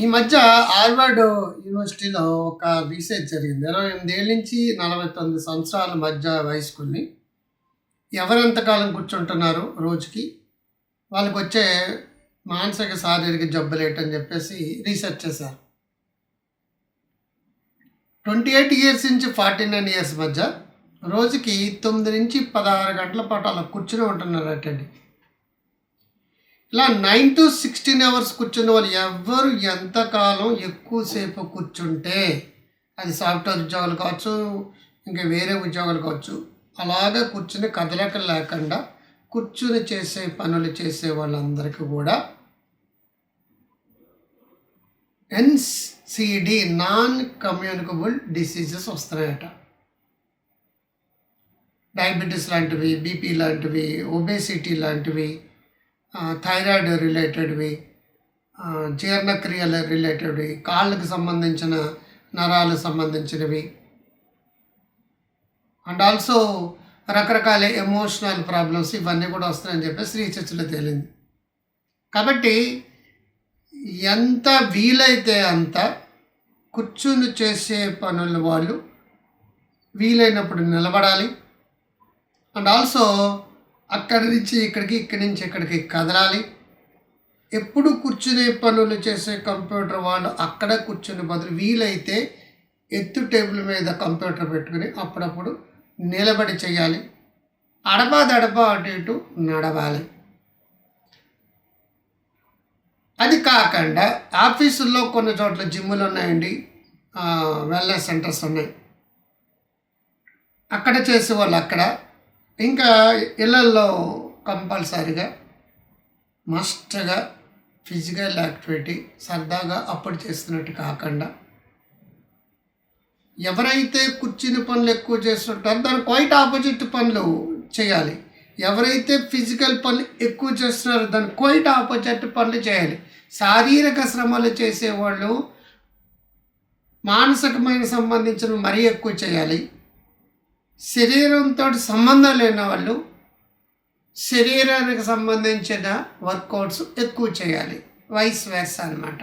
ఈ మధ్య హార్వర్డ్ యూనివర్సిటీలో ఒక రీసెర్చ్ జరిగింది. ఇరవై ఎనిమిదేళ్ళ నుంచి నలభై తొమ్మిది సంవత్సరాల మధ్య వయస్కుల్ని ఎవరెంతకాలం కూర్చుంటున్నారు రోజుకి? వాళ్ళకి వచ్చే మానసిక శారీరక జబ్బులేటని చెప్పేసి రీసెర్చ్ చేశారు. ట్వంటీ ఎయిట్ ఇయర్స్ నుంచి ఫార్టీ నైన్ ఇయర్స్ మధ్య రోజుకి తొమ్మిది నుంచి పదహారు గంటల పాటు అలా కూర్చుని ఉంటున్నారు అటండి ఇలా నైన్ టు సిక్స్టీన్ అవర్స్ కూర్చున్న వాళ్ళు ఎవరు ఎంతకాలం ఎక్కువసేపు కూర్చుంటే అది సాఫ్ట్వేర్ ఉద్యోగాలు కావచ్చు ఇంకా వేరే ఉద్యోగాలు కావచ్చు అలాగే కూర్చుని కదలక లేకుండా కూర్చుని చేసే పనులు చేసే వాళ్ళందరికీ కూడా ఎన్సిడి నాన్ కమ్యూనికబుల్ డిసీజెస్ వస్తున్నాయట. డయాబెటీస్ లాంటివి బీపీ లాంటివి ఒబేసిటీ లాంటివి థైరాయిడ్ రిలేటెడ్వి జీర్ణక్రియల రిలేటెడ్వి కాళ్ళకు సంబంధించిన నరాలకు సంబంధించినవి. అండ్ ఆల్సో రకరకాల ఎమోషనల్ ప్రాబ్లమ్స్ ఇవన్నీ కూడా వస్తాయని శ్రీ చర్చలో తేలింది. కాబట్టి ఎంత వీలైతే అంత కూర్చుని చేసే పనులు వాళ్ళు వీలైనప్పుడు నిలబడాలి. అండ్ ఆల్సో అక్కడి నుంచి ఇక్కడికి ఇక్కడి నుంచి ఇక్కడికి కదలాలి. ఎప్పుడు కూర్చునే పనులు చేసే కంప్యూటర్ వాళ్ళు అక్కడ కూర్చుని బదులు వీలైతే ఎత్తు టేబుల్ మీద కంప్యూటర్ పెట్టుకుని అప్పుడప్పుడు నిలబడి చేయాలి. అడపా దడప అటు ఇటు నడవాలి. అది కాకుండా ఆఫీసుల్లో కొన్ని చోట్ల జిమ్ములు ఉన్నాయండి. వెల్నెస్ సెంటర్స్ ఉన్నాయి. అక్కడ చేసేవాళ్ళు అక్కడ ఇంకా ఇళ్ళల్లో కంపల్సరిగా మస్ట్గా ఫిజికల్ యాక్టివిటీ సరదాగా అప్పుడు చేస్తున్నట్టు కాకుండా ఎవరైతే కూర్చుని పనులు ఎక్కువ చేస్తుంటారో దాని క్వైట్ ఆపోజిట్ పనులు చేయాలి. ఎవరైతే ఫిజికల్ పనులు ఎక్కువ చేస్తున్నారో దాని క్వైట్ ఆపోజిట్ పనులు చేయాలి. శారీరక శ్రమలు చేసేవాళ్ళు మానసికమైన సంబంధించిన మరీ ఎక్కువ చేయాలి. శరీరంతో సంబంధం లేని వాళ్ళు శరీరానికి సంబంధించిన వర్కౌట్స్ ఎక్కువ చేయాలి. వైస్ వేస్ అనమాట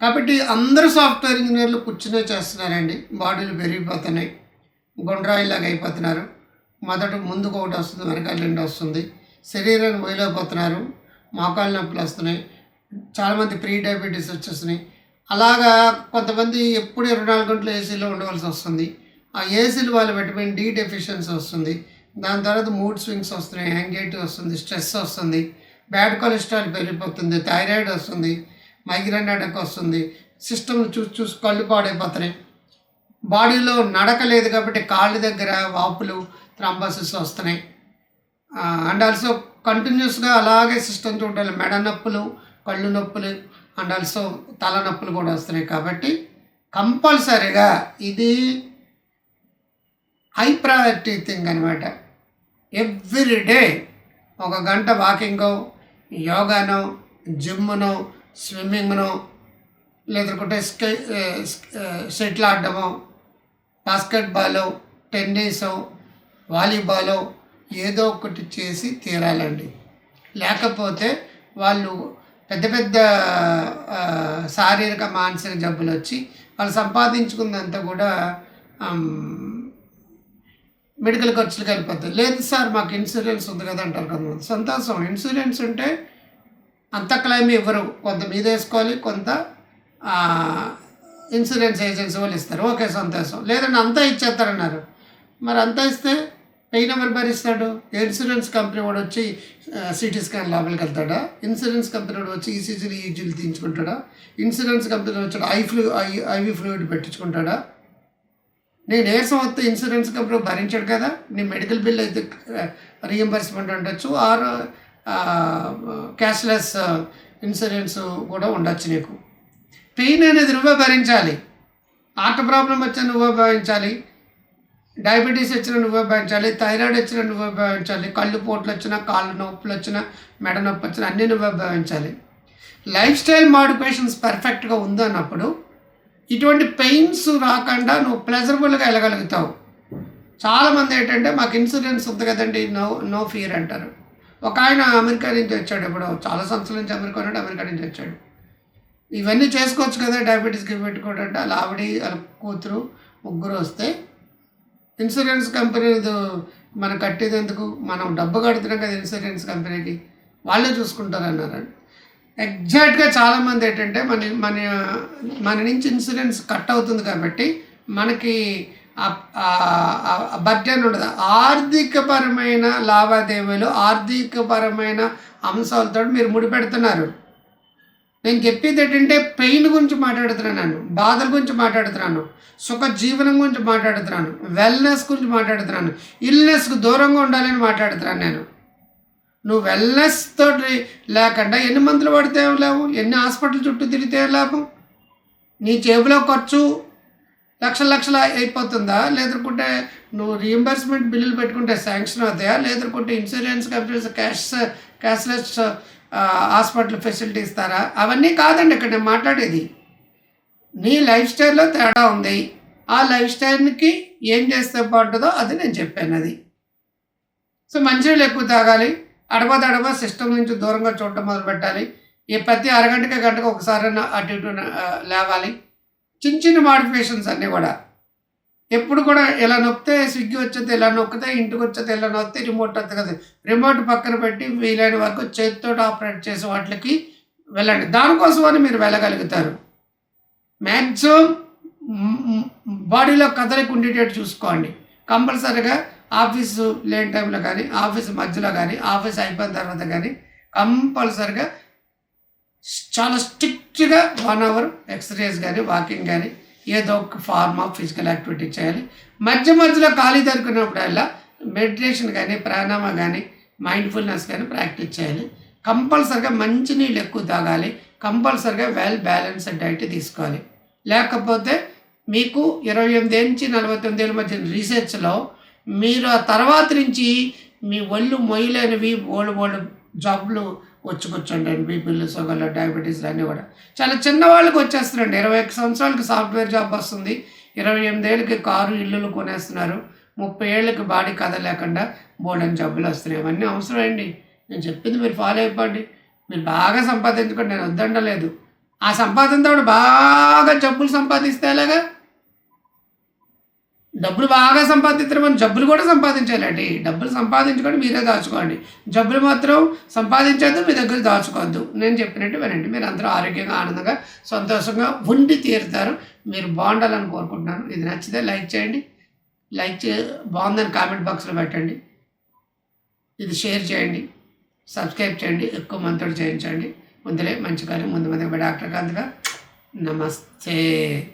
కాబట్టి అందరూ సాఫ్ట్వేర్ ఇంజనీర్లు కూర్చునే చేస్తున్నారండి. బాడీలు పెరిగిపోతున్నాయి. గుండ్రాయిలాగా అయిపోతున్నారు. మొదట ముందుకు ఒకటి వస్తుంది వెనకాల రెండు వస్తుంది. శరీరాన్ని మొయలేకపోతున్నారు మోకాళ్ళ నొప్పులు వస్తున్నాయి. చాలామంది ప్రీ డయాబెటీస్ వచ్చేస్తున్నాయి. అలాగా కొంతమంది ఎప్పుడు ఇరవై నాలుగు గంటలు ఏసీలో ఉండవలసి వస్తుంది. ఆ ఏసీలు వాళ్ళ విటమిన్ డి డెఫిషియన్సీ వస్తుంది. దాని తర్వాత మూడ్ స్వింగ్స్ వస్తున్నాయి యాంగ్జైటీ వస్తుంది స్ట్రెస్ వస్తుంది బ్యాడ్ కొలెస్ట్రాల్ పెరిగిపోతుంది థైరాయిడ్ వస్తుంది మైగ్రేన్ అటాక్ వస్తుంది సిస్టమ్ చూసి చూసి కళ్ళు పాడైపోతున్నాయి. బాడీలో నడక లేదు కాబట్టి కాళ్ళ దగ్గర వాపులు థ్రాంబసిస్ వస్తున్నాయి. అండ్ ఆల్సో కంటిన్యూస్గా అలాగే సిస్టమ్ చూడాలి మెడ నొప్పులు కళ్ళు నొప్పులు అండ్ ఆల్సో తలనొప్పులు కూడా వస్తున్నాయి కాబట్టి కంపల్సరీగా ఇది హై ప్రయారిటీ థింగ్ అనమాట ఎవ్రీ డే ఒక గంట వాకింగో యోగానో జిమ్నో స్విమ్మింగ్నో లేదంటే స్కే షటిల్ ఆడడమో బాస్కెట్బాలో టెన్నిసో వాలీబాలో ఏదో ఒకటి చేసి తీరాలండి. లేకపోతే వాళ్ళు పెద్ద పెద్ద శారీరక మానసిక జబ్బులు వచ్చి వాళ్ళు సంపాదించుకున్నంత కూడా మెడికల్ ఖర్చులకు వెళ్ళిపోతుంది లేదు సార్ మాకు ఇన్సూరెన్స్ ఉంది కదా అంటారు కొంతమంది సంతోషం. ఇన్సూరెన్స్ ఉంటే అంత క్లెయిమ్ ఇవ్వరు. కొంత మీద వేసుకోవాలి కొంత ఇన్సూరెన్స్ ఏజెన్సీ వాళ్ళు ఇస్తారు. ఓకే సంతోషం. లేదంటే అంతా ఇచ్చేస్తారన్నారు. మరి అంతా ఇస్తే పెయిన్ ఎవరు భరిస్తాడు ఇన్సూరెన్స్ కంపెనీ వాడు వచ్చి సిటీ స్కాన్ లోపలికి వెళ్తాడా? ఇన్సూరెన్స్ కంపెనీ వాడు వచ్చి ఈసీజీలు ఈజీలు తీయించుకుంటాడా? ఇన్సూరెన్స్ కంపెనీ వచ్చాడు I flu I IV fluid పెట్టించుకుంటాడా? నేను ఏ వస్తే ఇన్సూరెన్స్ కంపెనీ భరించాడు కదా నీ మెడికల్ బిల్ అయితే రీఎంబర్స్మెంట్ ఉండొచ్చు ఆర్ క్యాష్లెస్ ఇన్సూరెన్స్ కూడా ఉండొచ్చు నీకు. పెయిన్ అనేది నువ్వే భరించాలి. హార్ట్ ప్రాబ్లం వచ్చిన నువ్వే భరించాలి. డయాబెటీస్ వచ్చినా నువ్వే భరించాలి. థైరాయిడ్ వచ్చినా నువ్వే భరించాలి. కళ్ళు పోట్లు వచ్చినా కాళ్ళు నొప్పులు వచ్చినా మెడ నొప్పి వచ్చినా అన్నీ నువ్వే భరించాలి. లైఫ్ స్టైల్ మాడిఫికేషన్స్ పర్ఫెక్ట్గా ఉందన్నప్పుడు ఇటువంటి పెయిన్స్ రాకుండా నువ్వు ప్లెజరబుల్గా వెళ్ళగలుగుతావు. చాలామంది ఏంటంటే మాకు ఇన్సూరెన్స్ ఉంది కదండి నో నో ఫియర్ అంటారు. ఒక ఆయన అమెరికా నుంచి వచ్చాడు ఇప్పుడు చాలా సంవత్సరాల నుంచి అమెరికా ఉన్నాడు అమెరికా నుంచి వచ్చాడు. ఇవన్నీ చేసుకోవచ్చు కదా డయాబెటీస్కి పెట్టుకోవడం అంటే వాళ్ళ ఆవిడ వాళ్ళ కూతురు ముగ్గురు వస్తే. ఇన్సూరెన్స్ కంపెనీ మనం కట్టేది ఎందుకు? మనం డబ్బు కడుతున్నాం కదా ఇన్సూరెన్స్ కంపెనీకి వాళ్ళే చూసుకుంటారు అన్నారండి ఎగ్జాక్ట్గా చాలామంది ఏంటంటే మన మన మన నుంచి ఇన్సూరెన్స్ కట్ అవుతుంది కాబట్టి మనకి బడ్జెట్ ఉండదు. ఆర్థికపరమైన లావాదేవీలు ఆర్థికపరమైన అంశాలతో మీరు ముడిపెడుతున్నారు నేను చెప్పేది ఏంటంటే పెయిన్ గురించి మాట్లాడుతున్నాను బాధల గురించి మాట్లాడుతున్నాను సుఖ జీవనం గురించి మాట్లాడుతున్నాను వెల్నెస్ గురించి మాట్లాడుతున్నాను ఇల్నెస్కు దూరంగా ఉండాలని మాట్లాడుతున్నాను నేను. నువ్వు వెల్నెస్ తోటి లేకుండా ఎన్ని మందులు పడితే లేవు? ఎన్ని హాస్పిటల్ చుట్టూ తిరిగితే లాభం? నీ జేబులో ఖర్చు లక్షల లక్షల అయిపోతుందా? లేదనుకుంటే నువ్వు రీఎంబర్స్మెంట్ బిల్లులు పెట్టుకుంటే శాంక్షన్ అవుతాయా? లేదనుకుంటే insurance companies cash cashless hospital facility ఇస్తారా? అవన్నీ కాదండి ఇక్కడ నేను మాట్లాడేది. నీ లైఫ్ స్టైల్లో తేడా ఉంది. ఆ లైఫ్ స్టైల్కి ఏం చేస్తే బాగుంటుందో అది నేను చెప్పాను అది సో మంచినీళ్ళు ఎక్కువ తాగాలి. అడవ తడవ సిస్టమ్ నుంచి దూరంగా చూడటం మొదలు పెట్టాలి. ఈ ప్రతి అరగంటకి గంటకు ఒకసారి అటు ఇటు లేవాలి. చిన్న చిన్న మాడిఫికేషన్స్ అన్నీ కూడా. ఎప్పుడు కూడా ఇలా నొక్కితే స్విగ్గీ వచ్చేది ఇలా నొక్కితే ఇంటికి వచ్చేది ఇలా నొక్కితే రిమోట్ వస్తుంది కదా. రిమోట్ పక్కన పెట్టి వీలైన వరకు చేతితో ఆపరేట్ చేసే వాటికి వెళ్ళండి. దానికోసం అని మీరు వెళ్ళగలుగుతారు. మ్యాక్సిమం బాడీలో కదలిక ఉండేటట్టు చూసుకోండి. కంపల్సరీగా ఆఫీసు లేని టైంలో కానీ ఆఫీస్ మధ్యలో కానీ ఆఫీస్ అయిపోయిన తర్వాత కానీ కంపల్సరిగా చాలా స్ట్రిక్ట్గా వన్ అవర్ ఎక్సర్సైజ్ కానీ వాకింగ్ కానీ ఏదో ఒక ఫార్మ్ ఆఫ్ ఫిజికల్ యాక్టివిటీ చేయాలి. మధ్య మధ్యలో ఖాళీ దొరికినప్పుడల్లా మెడిటేషన్ కానీ ప్రాణామ కానీ మైండ్ఫుల్నెస్ కానీ ప్రాక్టీస్ చేయాలి. కంపల్సరిగా మంచి నీళ్ళు ఎక్కువ తాగాలి. కంపల్సరిగా వెల్ బ్యాలెన్స్డ్ డైట్ తీసుకోవాలి. లేకపోతే మీకు ఇరవై ఎనిమిది నుంచి నలభై తొమ్మిది ఏళ్ళ మధ్య రీసెర్చ్లో మీరు ఆ తర్వాత నుంచి మీ ఒళ్ళు మొయ్యలేనివి ఓల్డ్ ఓల్డ్ జబ్బులు వచ్చుకొచ్చండి బీపీలు షుగర్లు డయాబెటీస్ అన్నీ కూడా. చాలా చిన్న వాళ్ళకి ఇరవై ఒక్క సంవత్సరాలకి సాఫ్ట్వేర్ జాబ్ వస్తుంది. ఇరవై ఎనిమిది ఏళ్ళకి కారు ఇల్లులు కొనేస్తున్నారు. ముప్పై ఏళ్ళకి బాడీ కథ లేకుండా బోర్డని జబ్బులు వస్తున్నాయి. అవన్నీ అవసరం అండి. నేను చెప్పింది మీరు ఫాలో అయిపోండి. మీరు బాగా సంపాదించుకోండి. నేను వద్దండలేదు ఆ సంపాదనతో బాగా జబ్బులు సంపాదిస్తే ఎలాగా? డబ్బులు బాగా సంపాదించడం జబ్బులు కూడా సంపాదించాలండి. డబ్బులు సంపాదించుకొని మీరే దాచుకోండి. జబ్బులు మాత్రం సంపాదించద్దు మీ దగ్గర దాచుకోవద్దు. నేను చెప్పినట్టు వినండి. మీరు అందరూ ఆరోగ్యంగా ఆనందంగా సంతోషంగా ఉండి తీరుతారు. మీరు బాగుండాలని కోరుకుంటున్నాను. ఇది నచ్చితే లైక్ చేయండి. లైక్ చే బాగుందని కామెంట్ బాక్స్లో పెట్టండి. ఇది షేర్ చేయండి. సబ్స్క్రైబ్ చేయండి. ఎక్కువ మందితో చేయించండి. ముందులే మంచి కానీ ముందు ముందు డాక్టర్ కాంతిగా. నమస్తే.